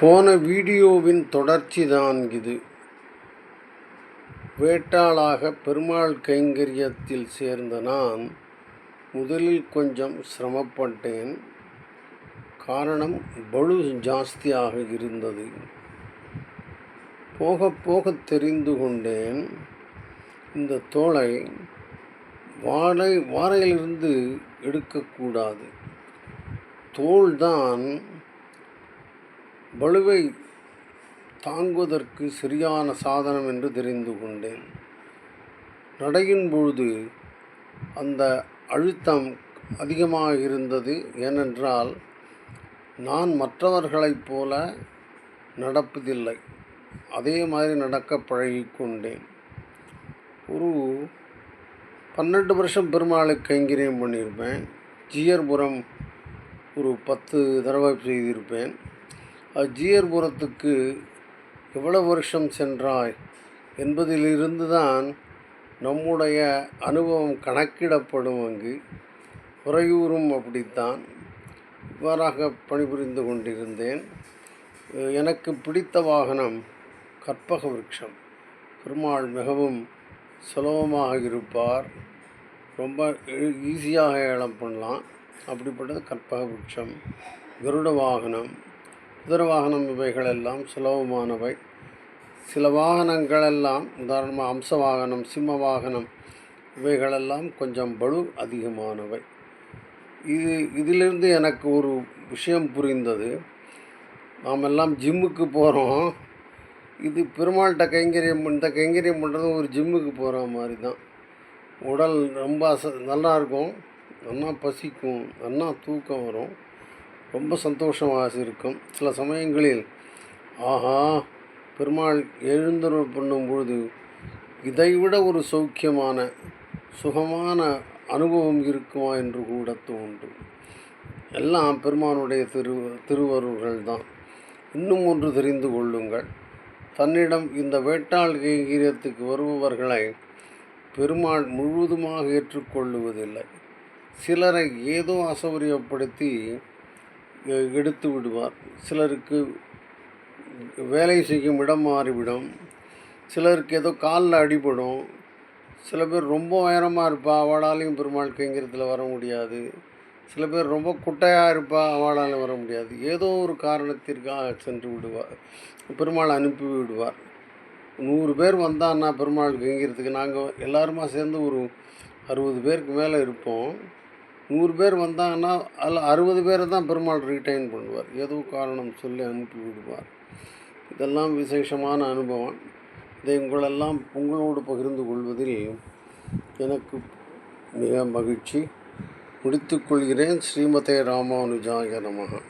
போன வீடியோவின் தொடர்ச்சி தான் இது. வேட்டாளாக பெருமாள் கைங்கரியத்தில் சேர்ந்த நான் முதலில் கொஞ்சம் சிரமப்பட்டேன். காரணம் பளு ஜாஸ்தியாக இருந்தது. போக போக தெரிந்து கொண்டேன். இந்த தோலை வாழை வாரையிலிருந்து எடுக்கக்கூடாது. தோல்தான் பளுவை தாங்குவதற்கு சரியான சாதனம் என்று தெரிந்து கொண்டேன். நடையின் பொழுது அந்த அழுத்தம் அதிகமாக இருந்தது. ஏனென்றால் நான் மற்றவர்களைப் போல நடப்பதில்லை. அதே மாதிரி நடக்க பழகிக்கொண்டேன் ஒரு பன்னெண்டு வருஷம் பெருமாளுக்கு கைங்கரியம் பண்ணியிருப்பேன். ஜியர்புரம் ஒரு பத்து தடவை செய்திருப்பேன். அஜியர்புரத்துக்கு எவ்வளவு வருஷம் சென்றாய் என்பதிலிருந்து தான் நம்முடைய அனுபவம் கணக்கிடப்படும் அங்கு. உறையூரும் அப்படித்தான். இவ்வாறாக பணிபுரிந்து கொண்டிருந்தேன். எனக்கு பிடித்த வாகனம் கற்பக விருட்சம். பெருமாள் மிகவும் சுலபமாக இருப்பார். ரொம்ப ஈஸியாக ஏலம் பண்ணலாம். அப்படிப்பட்டது கற்பக விருட்சம். கருட வாகனம். குதிரை வாகனம் இவைகளெல்லாம் சுலபமானவை. சில வாகனங்களெல்லாம் உதாரணமாக அம்ச வாகனம் சிம்ம வாகனம் இவைகளெல்லாம் கொஞ்சம் பலு அதிகமானவை. இது இதிலிருந்து எனக்கு ஒரு விஷயம் புரிந்தது. நாம் எல்லாம் ஜிம்முக்கு போகிறோம் இது பெருமாள்கிட்ட கைங்கரியம் இந்த கைங்கரியம் பண்ணுறது ஒரு ஜிம்முக்கு போகிற மாதிரி தான் உடல் ரொம்ப அச நல்லா இருக்கும். நல்லா பசிக்கும். நல்லா தூக்கம் வரும். ரொம்ப சந்தோஷமாக இருக்கும் சில சமயங்களில் ஆஹா பெருமாள் எழுந்தருள் பண்ணும் பொழுது இதைவிட ஒரு சௌக்கியமான சுகமான அனுபவம் இருக்குமா என்று கூட தோன்றும். எல்லாம் பெருமானுடைய திரு திருவருள்கள் தான் இன்னும் ஒன்று தெரிந்து கொள்ளுங்கள். தன்னிடம் இந்த வேட்டாள் கைங்கரியத்துக்கு வருபவர்களை பெருமாள் முழுவதுமாக ஏற்றுக்கொள்ளுவதில்லை. சிலரை ஏதோ அசௌரியப்படுத்தி எடுத்து விடுவார். சிலருக்கு வேலை செய்யும் இடம் மாறிவிடும். சிலருக்கு ஏதோ காலில் அடிபடும். சில பேர் ரொம்ப உயரமாக இருப்பா அவளாலையும் பெருமாள் கைங்கிறதுல வர முடியாது. சில பேர் ரொம்ப குட்டையாக இருப்பா அவளால் வர முடியாது. ஏதோ ஒரு காரணத்திற்காக சென்று விடுவார். பெருமாள் அனுப்பி விடுவார். நூறு பேர் வந்தான்னா பெருமாள் கைங்கிறதுக்கு நாங்கள் எல்லாருமா சேர்ந்து ஒரு அறுபது பேருக்கு மேலே இருப்போம். நூறு பேர் வந்தாங்கன்னா அதில் அறுபது பேரை தான் பெருமாள் ரீட்டைன் பண்ணுவார். ஏதோ காரணம் சொல்லி அனுப்பி விடுவார். இதெல்லாம் விசேஷமான அனுபவம். இதை உங்களெல்லாம் உங்களோடு பகிர்ந்து கொள்வதில் எனக்கு மிக மகிழ்ச்சி. முடித்துக்கொள்கிறேன் ஸ்ரீமதே ராமானுஜாய நமகா.